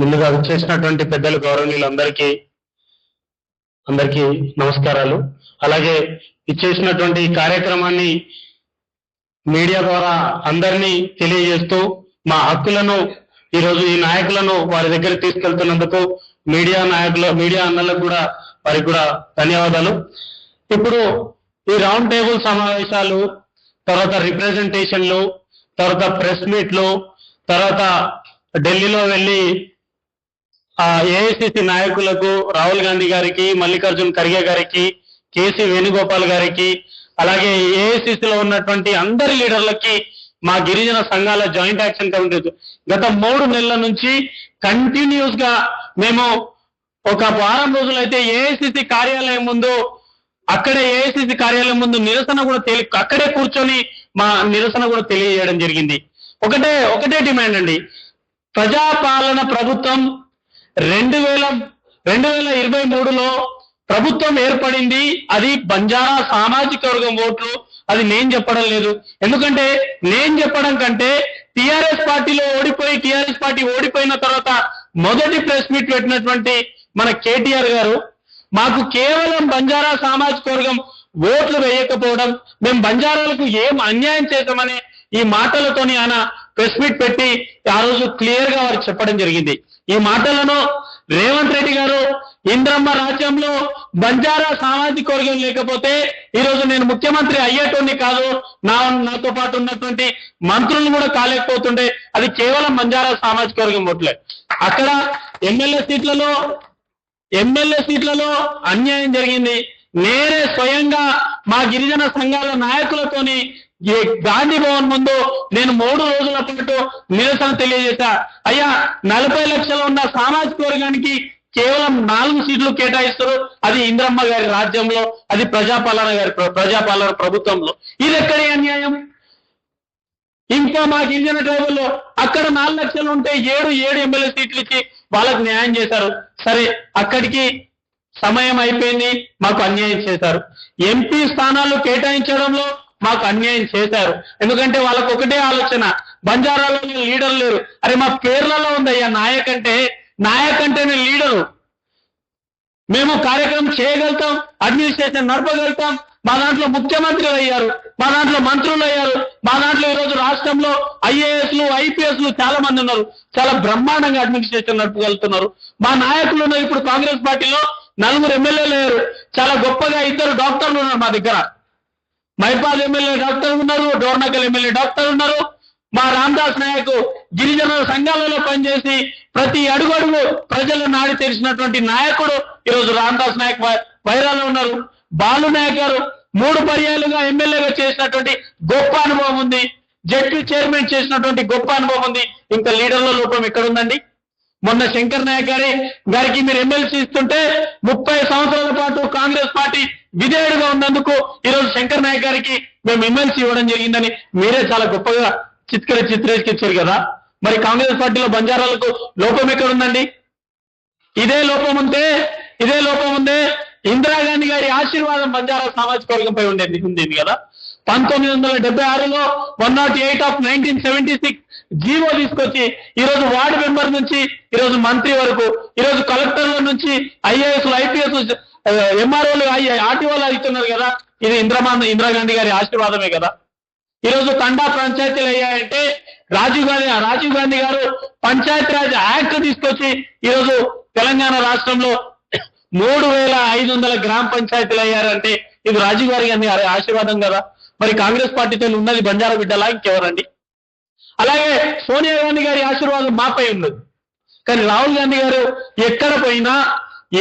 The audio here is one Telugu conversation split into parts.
ముందుగా విచ్చేసినటువంటి పెద్దలు గౌరవనీయులందరికీ అందరికీ నమస్కారాలు. అలాగే ఇచ్చేసినటువంటి ఈ కార్యక్రమాన్ని మీడియా ద్వారా అందరినీ తెలియజేస్తూ మా హక్కులను ఈరోజు ఈ నాయకులను వారి దగ్గర తీసుకెళ్తున్నందుకు మీడియా నాయకులు మీడియా అన్నలకు కూడా వారికి కూడా ధన్యవాదాలు. ఇప్పుడు ఈ రౌండ్ టేబుల్ సమావేశాలు తర్వాత రిప్రజెంటేషన్లు తర్వాత ప్రెస్ మీట్లు తర్వాత ఢిల్లీలో వెళ్ళి ఏఐసిసి నాయకులకు రాహుల్ గాంధీ గారికి మల్లికార్జున్ ఖర్గే గారికి కేసీ వేణుగోపాల్ గారికి అలాగే AICC లో ఉన్నటువంటి అందరి లీడర్లకి మా గిరిజన సంఘాల జాయింట్ యాక్షన్ కమిటీ గత మూడు నెలల నుంచి కంటిన్యూస్గా మేము ఒక వారం రోజులైతే ఏఐసిసి కార్యాలయం ముందు అక్కడే ఏఐసిసి కార్యాలయం ముందు నిరసన కూడా తెలి అక్కడే కూర్చొని మా నిరసన కూడా తెలియజేయడం జరిగింది. ఒకటే ఒకటే డిమాండ్ అండి. ప్రజాపాలన ప్రభుత్వం రెండు వేల రెండు వేల ఇరవై మూడులో ప్రభుత్వం ఏర్పడింది. అది బంజారా సామాజిక వర్గం ఓట్లు. అది నేను చెప్పడం లేదు. ఎందుకంటే నేను చెప్పడం కంటే టిఆర్ఎస్ పార్టీలో ఓడిపోయి టిఆర్ఎస్ పార్టీ ఓడిపోయిన తర్వాత మొదటి ప్రెస్ మీట్ పెట్టినటువంటి మన కేటీఆర్ గారు మాకు కేవలం బంజారా సామాజిక వర్గం ఓట్లు వేయకపోవడం మేము బంజారాలకు ఏం అన్యాయం చేద్దామనే ఈ మాటలతోని ఆయన ప్రెస్ మీట్ పెట్టి ఆ రోజు క్లియర్గా వారికి చెప్పడం జరిగింది. ఈ మాటలను రేవంత్ రెడ్డి గారు ఇంద్రమ్మ రాజ్యంలో బంజారా సామాజిక వర్గం లేకపోతే ఈ రోజు నేను ముఖ్యమంత్రి అయ్యేటోని కాదు. నా నాతో పాటు ఉన్నటువంటి మంత్రులు కూడా కాలేకపోతుండే. అది కేవలం బంజారా సామాజిక వర్గం ఓట్లే. అక్కడ ఎమ్మెల్యే సీట్లలో ఎమ్మెల్యే సీట్లలో అన్యాయం జరిగింది. నేనే స్వయంగా మా గిరిజన సంఘాల నాయకులతోని ఈ గాంధీ భవన్ ముందు నేను మూడు రోజుల పాటు నిరసన తెలియజేశా. అయ్యా నలభై లక్షలు ఉన్న సామాజిక వర్గానికి కేవలం నాలుగు సీట్లు కేటాయిస్తారు. అది ఇంద్రమ్మ గారి రాజ్యంలో అది ప్రజాపాలన గారి ప్ర- ప్రజాపాలన ప్రభుత్వంలో. ఇది ఎక్కడి అన్యాయం? ఇంకా మాకు గిరిజన ట్రైబుల్లో అక్కడ నాలుగు లక్షలు ఉంటే ఏడు ఏడు ఎమ్మెల్యే సీట్లు ఇచ్చి వాళ్ళకు న్యాయం చేశారు. సరే అక్కడికి సమయం అయిపోయింది మాకు అన్యాయం చేశారు. ఎంపీ స్థానాలు కేటాయించడంలో మాకు అన్యాయం చేశారు. ఎందుకంటే వాళ్ళకు ఒకటే ఆలోచన. బంజారాలో లీడర్ లేరు. అరే మా పేర్లలో ఉందయ్యా నాయక్ అంటే. నాయక్ అంటేనే లీడరు. మేము కార్యక్రమం చేయగలుగుతాం అడ్మినిస్ట్రేషన్ నడపగలుగుతాం. మా దాంట్లో ముఖ్యమంత్రులు అయ్యారు. మా దాంట్లో మంత్రులు అయ్యారు. మా దాంట్లో ఈ రోజు రాష్ట్రంలో ఐఏఎస్లు ఐపీఎస్లు చాలా మంది ఉన్నారు. చాలా బ్రహ్మాండంగా అడ్మినిస్ట్రేషన్ నడపగలుగుతున్నారు. మా నాయకులు ఉన్నారు. ఇప్పుడు కాంగ్రెస్ పార్టీలో నలుగురు ఎమ్మెల్యేలు అయ్యారు. చాలా గొప్పగా ఇద్దరు డాక్టర్లు ఉన్నారు మా దగ్గర. మైపాల్ ఎమ్మెల్యే డాక్టర్ ఉన్నారు డోర్నకల్ ఎమ్మెల్యే డాక్టర్ ఉన్నారు. మా రామదాస్ నాయక్ గిరిజన సంఘాలలో పనిచేసి ప్రతి అడుగు అడుగు ప్రజల నాడి తెరిచినటువంటి నాయకుడు ఈరోజు రామదాస్ నాయక్ వై- వైరాలో ఉన్నారు. బాలు నాయక్ గారు మూడు పర్యాలుగా ఎమ్మెల్యేగా చేసినటువంటి గొప్ప అనుభవం ఉంది. జడ్పీ చైర్మన్ చేసినటువంటి గొప్ప అనుభవం ఉంది. ఇంకా లీడర్ల లోపం ఎక్కడుందండి మొన్న శంకర్ నాయక్ గారి గారికి మీరు ఎమ్మెల్సీ ఇస్తుంటే ముప్పై సంవత్సరాల పాటు కాంగ్రెస్ పార్టీ విధేయుడుగా ఉన్నందుకు ఈరోజు శంకర్ నాయక్ గారికి మేము ఎమ్మెల్సీ ఇవ్వడం జరిగిందని మీరే చాలా గొప్పగా చిత్కర చిత్రీకరించారు కదా. మరి కాంగ్రెస్ పార్టీలో బంజారాలకు లోపం ఎక్కడ ఉందండి ఇదే లోపం ఉంటే ఇదే లోపం ఉందే ఇందిరాగాంధీ గారి ఆశీర్వాదం బంజారా సామాజిక వర్గంపై ఉండేది ఉంది కదా. పంతొమ్మిది వందల డెబ్బై ఆరులో one naught eight of nineteen seventy six GO తీసుకొచ్చి ఈ రోజు వార్డు మెంబర్ నుంచి ఈ రోజు మంత్రి వరకు ఈరోజు కలెక్టర్ల నుంచి ఐఏఎస్ ఐపీఎస్ ఎంఆర్ఓలు ఆర్టీఓలు ఇస్తున్నారు కదా. ఇది ఇందిరా ఇందిరాగాంధీ గారి ఆశీర్వాదమే కదా. ఈరోజు తండా పంచాయతీలు అయ్యాయంటే రాజీవ్ గాంధీ రాజీవ్ గాంధీ గారు పంచాయతీ రాజ్ యాక్ట్ తీసుకొచ్చి ఈ రోజు తెలంగాణ రాష్ట్రంలో మూడు వేల ఐదు వందల గ్రామ పంచాయతీలు అయ్యారంటే ఇది రాజీవ్ గారి గాంధీ గారి ఆశీర్వాదం కదా. మరి కాంగ్రెస్ పార్టీతో ఉన్నది బంజారా బిడ్డలా ఇంకెవరండి? అలాగే సోనియా గాంధీ గారి ఆశీర్వాదం మాపై ఉన్నది. కానీ రాహుల్ గాంధీ గారు ఎక్కడ పోయినా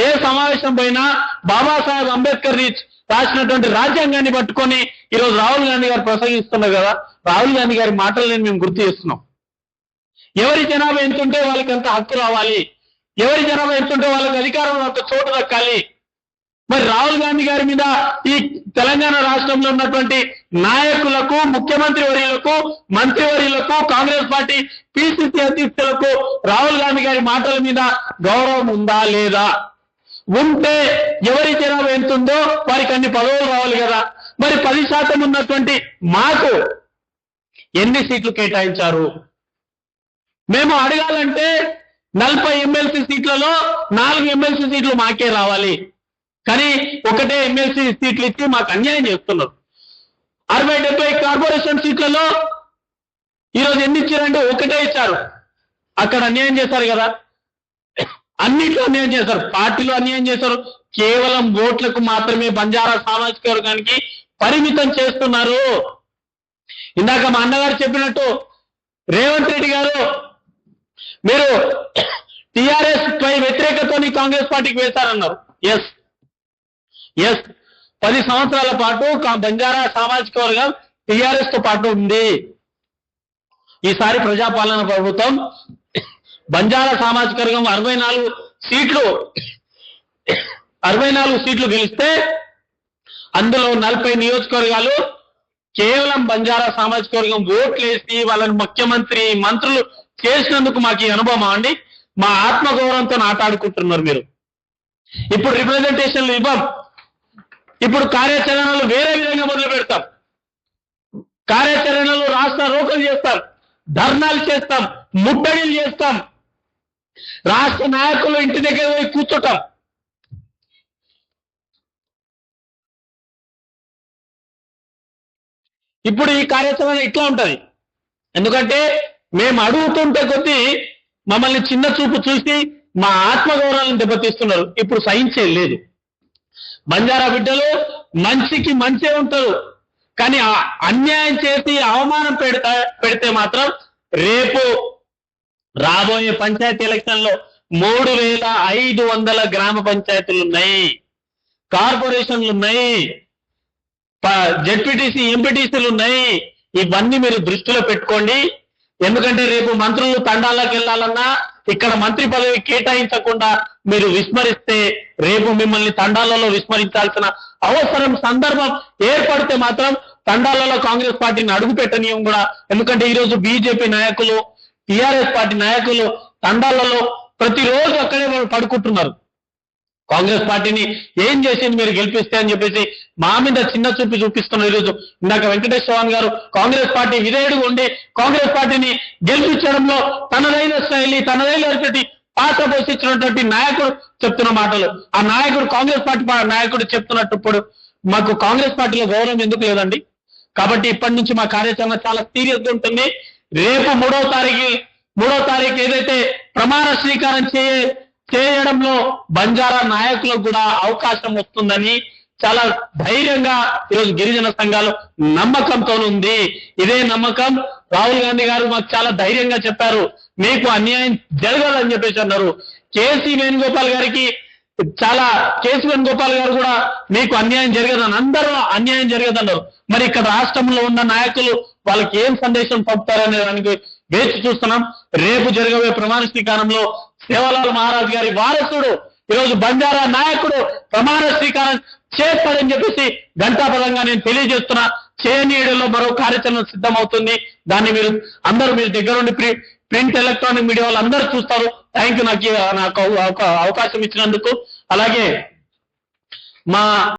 ఏ సమావేశం పోయినా బాబాసాహెబ్ అంబేద్కర్ని రాసినటువంటి రాజ్యాంగాన్ని పట్టుకొని ఈరోజు రాహుల్ గాంధీ గారు ప్రసంగిస్తున్నారు కదా రాహుల్ గాంధీ గారి మాటలని మేము గుర్తు చేస్తున్నాం. ఎవరి జనాభా ఎంతుంటే వాళ్ళకి అంత హక్కు రావాలి. ఎవరి జనాభా ఎంతుంటే వాళ్ళకి అధికారంలో అంత చోటు దక్కాలి. మరి రాహుల్ గాంధీ గారి మీద ఈ తెలంగాణ రాష్ట్రంలో ఉన్నటువంటి నాయకులకు ముఖ్యమంత్రి వర్యులకు మంత్రి వర్యులకు కాంగ్రెస్ పార్టీ పిసిసి అధ్యక్షులకు రాహుల్ గాంధీ గారి మాటల మీద గౌరవం ఉందా లేదా? ఉంటే ఎవరి జనాభా ఎంత ఉందో వారికి అన్ని పదవులు రావాలి కదా. మరి పది శాతం ఉన్నటువంటి మాకు ఎన్ని సీట్లు కేటాయించారు? మేము అడగాలంటే నలభై ఎమ్మెల్సీ సీట్లలో నాలుగు ఎమ్మెల్సీ సీట్లు మాకే రావాలి. కానీ ఒకటే ఎమ్మెల్సీ సీట్లు ఇచ్చి మాకు అన్యాయం చేస్తున్నారు. అరవై డెబ్బై కార్పొరేషన్ సీట్లలో ఈరోజు ఎన్ని ఇచ్చారంటే ఒకటే ఇచ్చారు. అక్కడ అన్యాయం చేశారు కదా. అన్నిట్లో అన్యాయం చేశారు. పార్టీలో అన్యాయం చేశారు. కేవలం ఓట్లకు మాత్రమే బంజారా సామాజిక వర్గానికి పరిమితం చేస్తున్నారు. ఇందాక మా అన్నగారు చెప్పినట్టు రేవంత్ రెడ్డి గారు మీరు టిఆర్ఎస్ పై వ్యతిరేకతని కాంగ్రెస్ పార్టీకి వేశారన్నారు. ఎస్ ఎస్ పది సంవత్సరాల పాటు బంజారా సామాజిక వర్గం టిఆర్ఎస్తో పాటు ఉంది. ఈసారి ప్రజాపాలన ప్రభుత్వం బంజారా సామాజిక వర్గం అరవై నాలుగు సీట్లు అరవై నాలుగు సీట్లు గెలిస్తే అందులో నలభై నియోజకవర్గాలు కేవలం బంజారా సామాజిక వర్గం ఓట్లు వేసి వాళ్ళని ముఖ్యమంత్రి మంత్రులు చేసినందుకు మాకు ఈ అనుభవం అండి. మా ఆత్మగౌరవంతో ఆటాడుకుంటున్నారు మీరు. ఇప్పుడు రిప్రజెంటేషన్లు ఇవ్వం. ఇప్పుడు కార్యాచరణలు వేరే విధంగా మొదలు పెడతాం. కార్యాచరణలు రాష్ట్ర రోకలు చేస్తాం ధర్నాలు చేస్తాం ముట్టడిలు చేస్తాం. రాష్ట్ర నాయకులు ఇంటి దగ్గర పోయి కూర్చోటం. ఇప్పుడు ఈ కార్యాచరణ ఇట్లా ఉంటది. ఎందుకంటే మేము అడుగుతుంటే కొద్దీ మమ్మల్ని చిన్న చూపు చూసి మా ఆత్మగౌరవాలను దెబ్బతీస్తున్నారు. ఇప్పుడు సహించేది లేదు. బంజారా బిడ్డలు మంచికి మంచే ఉంటారు. కానీ అన్యాయం చేసి అవమానం పెడతా పెడితే మాత్రం రేపు రాబోయే పంచాయతీ ఎలక్షన్లో మూడు వేల ఐదు వందల గ్రామ పంచాయతీలు ఉన్నాయి. కార్పొరేషన్లు ఉన్నాయి. జెడ్పీటీసీ ఎంపీటీసీలు ఉన్నాయి. ఇవన్నీ మీరు దృష్టిలో పెట్టుకోండి. ఎందుకంటే రేపు మంత్రులు తండాలకు వెళ్ళాలన్నా ఇక్కడ మంత్రి పదవి కేటాయించకుండా మీరు విస్మరిస్తే రేపు మిమ్మల్ని తండాలలో విస్మరించాల్సిన అవసరం సందర్భం ఏర్పడితే మాత్రం తండాలలో కాంగ్రెస్ పార్టీని అడుగు పెట్టనీయం కూడా. ఎందుకంటే ఈరోజు బీజేపీ నాయకులు టిఆర్ఎస్ పార్టీ నాయకులు తండాలలో ప్రతిరోజు అక్కడే పడుకుంటున్నారు. కాంగ్రెస్ పార్టీని ఏం చేసింది మీరు గెలిపిస్తే అని చెప్పేసి మా మీద చిన్న చూపు చూపిస్తున్న ఈరోజు ఇందాక వెంకటేశ్వర స్వామి గారు కాంగ్రెస్ పార్టీ విధేయుడుగా ఉండి కాంగ్రెస్ పార్టీని గెలిపించడంలో తనదైన శైలి తనదైనటువంటి పాత్ర పోషించినటువంటి నాయకుడు చెప్తున్న మాటలు. ఆ నాయకుడు కాంగ్రెస్ పార్టీ నాయకుడు చెప్తున్నట్టు ఇప్పుడు మాకు కాంగ్రెస్ పార్టీలో గౌరవం ఎందుకు లేదండి? కాబట్టి ఇప్పటి నుంచి మా కార్యాచరణ చాలా సీరియస్గా ఉంటుంది. రేపు మూడవ తారీఖు మూడవ తారీఖు ఏదైతే ప్రమాణ స్వీకారం చేయ చేయడంలో బంజారా నాయకులకు కూడా అవకాశం వస్తుందని చాలా ధైర్యంగా ఈరోజు గిరిజన సంఘాలు నమ్మకంతో ఉంది. ఇదే నమ్మకం రాహుల్ గాంధీ గారు మాకు చాలా ధైర్యంగా చెప్పారు. మీకు అన్యాయం జరగదని చెప్పేసి అన్నారు. కేసీ వేణుగోపాల్ గారికి చాలా కేసీ వేణుగోపాల్ గారు కూడా మీకు అన్యాయం జరగదని అందరూ అన్యాయం జరగదన్నారు. మరి ఇక్కడ రాష్ట్రంలో ఉన్న నాయకులు వాళ్ళకి ఏం సందేశం పంపుతారనే దానికి వేచి చూస్తున్నాం. రేపు జరగబోయే ప్రమాణ స్వీకారంలో సేవలాల్ మహారాజ్ గారి వారసుడు ఈరోజు బంజారా నాయకుడు ప్రమాణ స్వీకారం చేస్తాడని చెప్పేసి ఘంటాపదంగా నేను తెలియజేస్తున్నా. చేయనీయడంలో మరో కార్యాచరణ సిద్ధమవుతుంది. దాన్ని మీరు అందరూ మీరు దగ్గరుండి ప్రి ప్రింట్ ఎలక్ట్రానిక్ మీడియా వాళ్ళు అందరూ చూస్తారు. థ్యాంక్ యూ నాకు నాకు అవకాశం ఇచ్చినందుకు. అలాగే మా